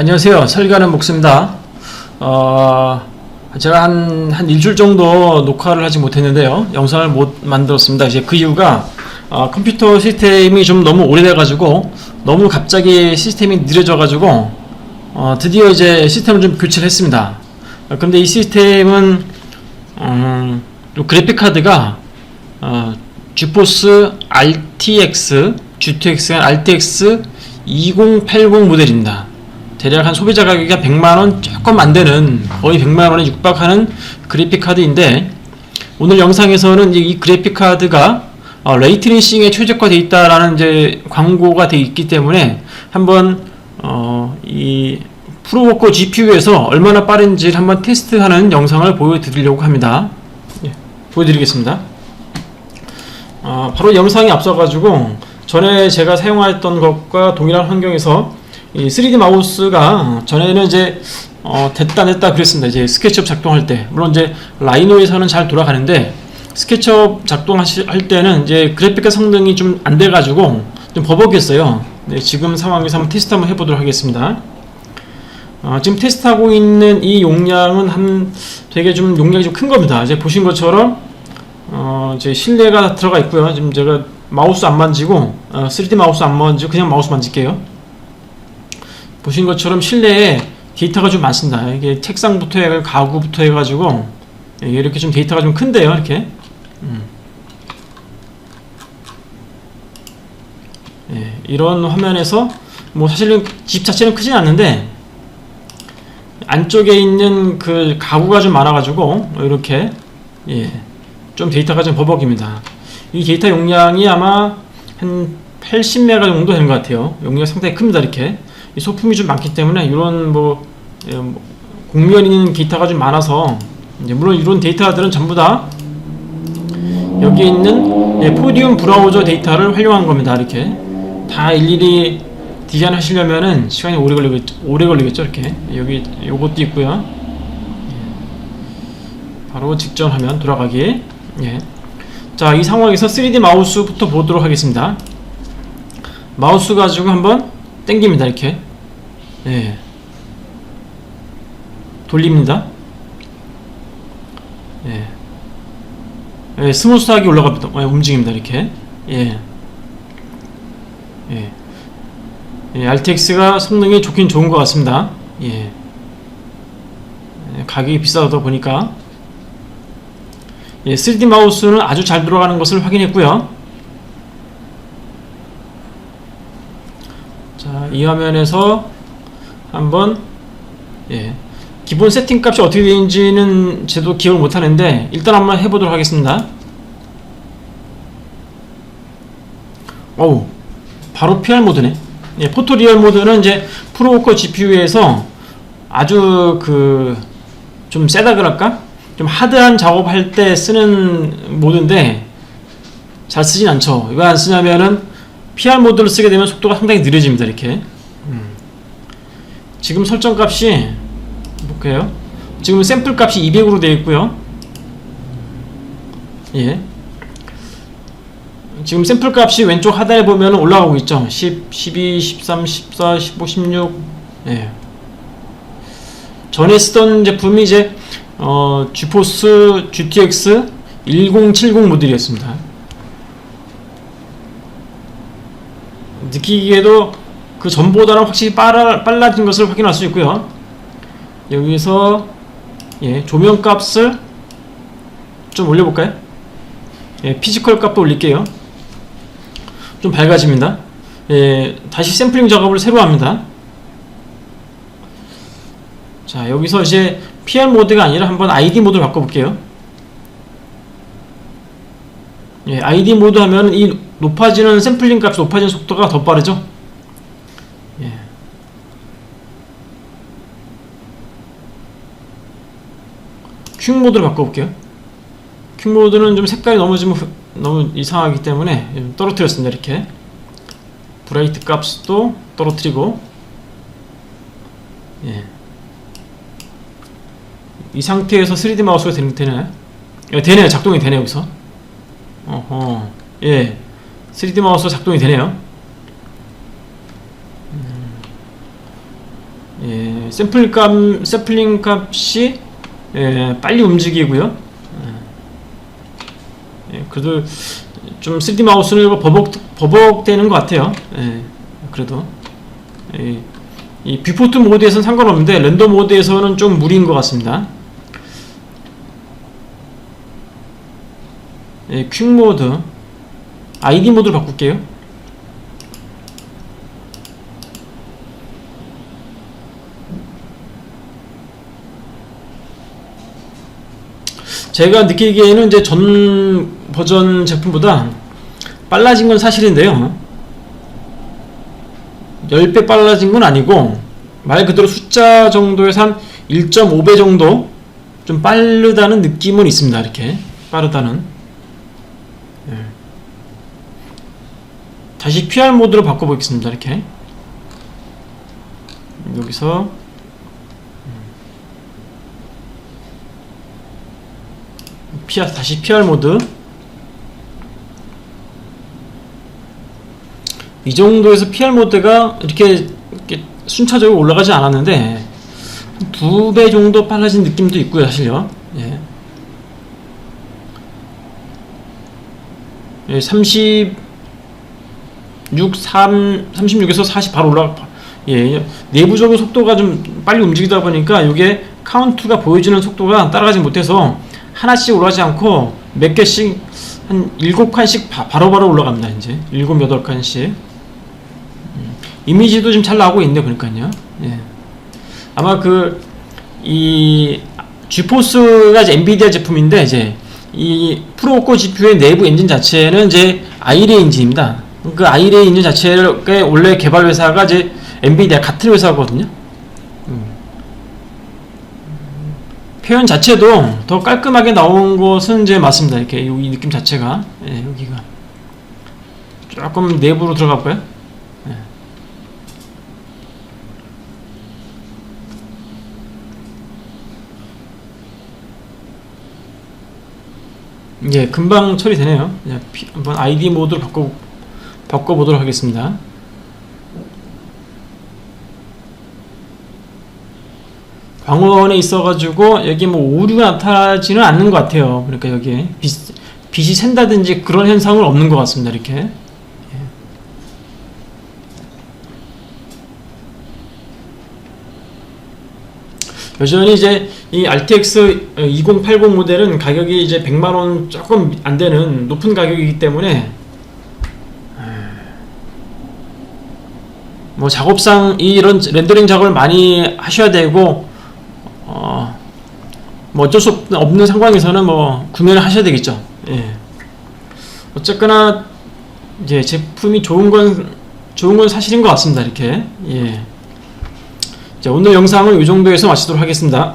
안녕하세요. 설가는 목수입니다. 어, 제가 한, 한 일주일 정도 녹화를 하지 못했는데요. 영상을 못 만들었습니다. 이제 그 이유가 어, 컴퓨터 시스템이 좀 너무 오래돼가지고 너무 갑자기 시스템이 느려져가지고 어, 드디어 이제 시스템을 좀 교체를 했습니다. 어, 근데 이 시스템은 음, 요 그래픽 카드가 어, GeForce RTX, GTX, RTX 2080 모델입니다. 대략 한 소비자 가격이 한 100만원 조금 안 되는 거의 100만원에 육박하는 그래픽 카드인데 오늘 영상에서는 이 그래픽 카드가 어, 레이트레이싱에 최적화되어 있다라는 이제 광고가 되어 있기 때문에 한번 어, 이 프로워커 GPU에서 얼마나 빠른지를 한번 테스트하는 영상을 보여드리려고 합니다. 예, 보여드리겠습니다. 어, 바로 영상이 앞서가지고 전에 제가 사용했던 것과 동일한 환경에서 이 3D 마우스가 전에는 이제 어, 됐다 냈다 그랬습니다. 이제 스케치업 작동할 때 물론 이제 라이노에서는 잘 돌아가는데 스케치업 작동할 때는 이제 그래픽과 성능이 좀 안 돼가지고 좀 버벅였어요. 네, 지금 상황에서 한번 테스트 한번 해보도록 하겠습니다. 어, 지금 테스트하고 있는 이 용량은 한 되게 좀 용량이 좀 큰 겁니다. 이제 보신 것처럼 어, 이제 실내가 들어가 있고요. 지금 제가 마우스 안 만지고 어, 3D 마우스 안 만지고 그냥 마우스 만질게요. 보신 것처럼 실내에 데이터가 좀 많습니다. 이게 책상부터 해가 가구부터 해가지고 예, 이렇게 좀 데이터가 좀 큰데요. 이렇게 음. 예, 이런 화면에서 뭐 사실은 집 자체는 크진 않는데 안쪽에 있는 그 가구가 좀 많아가지고 이렇게 예, 좀 데이터가 좀 버벅입니다. 이 데이터 용량이 아마 한 80메가 정도 되는 것 같아요. 용량 상당히 큽니다. 이렇게 이 소품이 좀 많기 때문에 이런 뭐, 예, 뭐 공면 있는 데이터가 좀 많아서 물론 이런 데이터들은 전부 다 여기 있는 예, 포디움 브라우저 데이터를 활용한 겁니다. 이렇게 다 일일이 디자인 하시려면은 시간이 오래 걸리겠죠. 오래 걸리겠죠. 이렇게 여기 요것도 있고요. 예. 바로 직전 화면 돌아가기. 예. 자, 이 상황에서 3D 마우스부터 보도록 하겠습니다. 마우스 가지고 한번 땡깁니다. 이렇게. 예. 돌립니다. 예. 예, 스무스하게 올라갑니다. 예, 움직입니다. 이렇게. 예. 예. 예, RTX가 성능이 좋긴 좋은 것 같습니다. 예. 예, 가격이 비싸다 보니까 예, 3D 마우스는 아주 잘 들어가는 것을 확인했고요. 자, 이 화면에서 한번 예, 기본 세팅 값이 어떻게 되는지는 저도 기억을 못 하는데 일단 한번 해보도록 하겠습니다. 어우, 바로 PR 모드네. 예, 포토 리얼 모드는 이제 프로워커 GPU에서 아주 그 좀 세다 그럴까? 좀 하드한 작업할 때 쓰는 모드인데 잘 쓰진 않죠. 왜 안 쓰냐면은 PR 모드를 쓰게 되면 속도가 상당히 느려집니다. 이렇게. 음. 지금 설정 값이 볼게요. 지금 샘플 값이 200으로 되어 있고요. 예. 지금 샘플 값이 왼쪽 하단에 보면 올라가고 있죠. 10, 12, 13, 14, 15, 16. 예. 전에 쓰던 제품이 이제 어, GeForce GTX 1070 모델이었습니다. 느끼기에도 그 전보다는 확실히 빨라, 빨라진 것을 확인할 수 있고요. 여기서 예, 조명 값을 좀 올려볼까요? 예, 피지컬 값도 올릴게요. 좀 밝아집니다. 예, 다시 샘플링 작업을 새로 합니다. 자, 여기서 이제 PR 모드가 아니라 한번 ID 모드를 바꿔볼게요. 예, ID 모드 하면 이 높아지는 샘플링 값이 높아지는 속도가 더 빠르죠? 예. 퀵 모드를 바꿔볼게요. 퀵 모드는 좀 색깔이 흑- 너무 이상하기 때문에 좀 떨어뜨렸습니다. 이렇게 브라이트 값도 떨어뜨리고 예. 이 상태에서 3D 마우스가 되는, 되나요? 예, 되네요. 작동이 되네요. 여기서 어허 예 3D 마우스 작동이 되네요 음. 예, 샘플 값, 샘플링 값이 예, 빨리 움직이고요. 예, 예, 그래도 좀 3D 마우스는 버벅 버벅대는 것 같아요. 예, 그래도 예, 이 뷰포트 모드에서는 상관없는데 렌더 모드에서는 좀 무리인 것 같습니다. 예, 퀵 모드 아이디 모드로 바꿀게요. 제가 느끼기에는 이제 전 버전 제품보다 빨라진 건 사실인데요. 10배 빨라진 건 아니고 말 그대로 숫자 정도에서 한 1.5배 정도 좀 빠르다는 느낌은 있습니다. 이렇게 빠르다는 다시 PR 모드로 바꿔보겠습니다. 이렇게. 여기서. PR, 다시 PR 모드. 이 정도에서 PR 모드가 이렇게, 이렇게 순차적으로 올라가지 않았는데 두 배 정도 빨라진 느낌도 있고요 사실요. 예. 예, 36, 3, 36에서 40 바로 올라 예, 내부적으로 속도가 좀 빨리 움직이다 보니까 이게 카운트가 보여주는 속도가 따라가지 못해서 하나씩 올라가지 않고 몇 개씩 한 일곱 칸씩 바, 바로 바로 올라갑니다 이제. 일곱 여덟 칸씩. 음, 이미지도 좀잘 나오고 있네 보니까요. 예. 아마 그 이 GeForce가 이제 엔비디아 제품인데 이제 이 프로코 GPU의 내부 엔진 자체는 이제 아이레 엔진입니다 그 아이레 엔진 자체의 원래 개발 회사가 이제 엔비디아 같은 회사거든요 표현 자체도 더 깔끔하게 나온 것은 이제 맞습니다. 이렇게 이 느낌 자체가 예, 여기가 조금 내부로 들어가 볼까요? 예. 예, 금방 처리되네요. 예, 피- 한번 아이디 모드로 바꿔 바꿔 보도록 하겠습니다. 광원에 있어가지고 여기 뭐 오류가 나타나지는 않는 것 같아요. 그러니까 여기에 빛, 빛이 샌다든지 그런 현상은 없는 것 같습니다. 이렇게 예. 여전히 이제 이 RTX 2080 모델은 가격이 이제 100만 원 조금 안 되는 높은 가격이기 때문에 뭐 작업상 이런 렌더링 작업을 많이 하셔야 되고 어, 뭐 어쩔 수 없- 없는 상황에서는 뭐 구매를 하셔야 되겠죠. 예. 어쨌거나 이제 제품이 좋은 건 좋은 건 사실인 것 같습니다. 이렇게 예. 자 오늘 영상은 이 정도에서 마치도록 하겠습니다.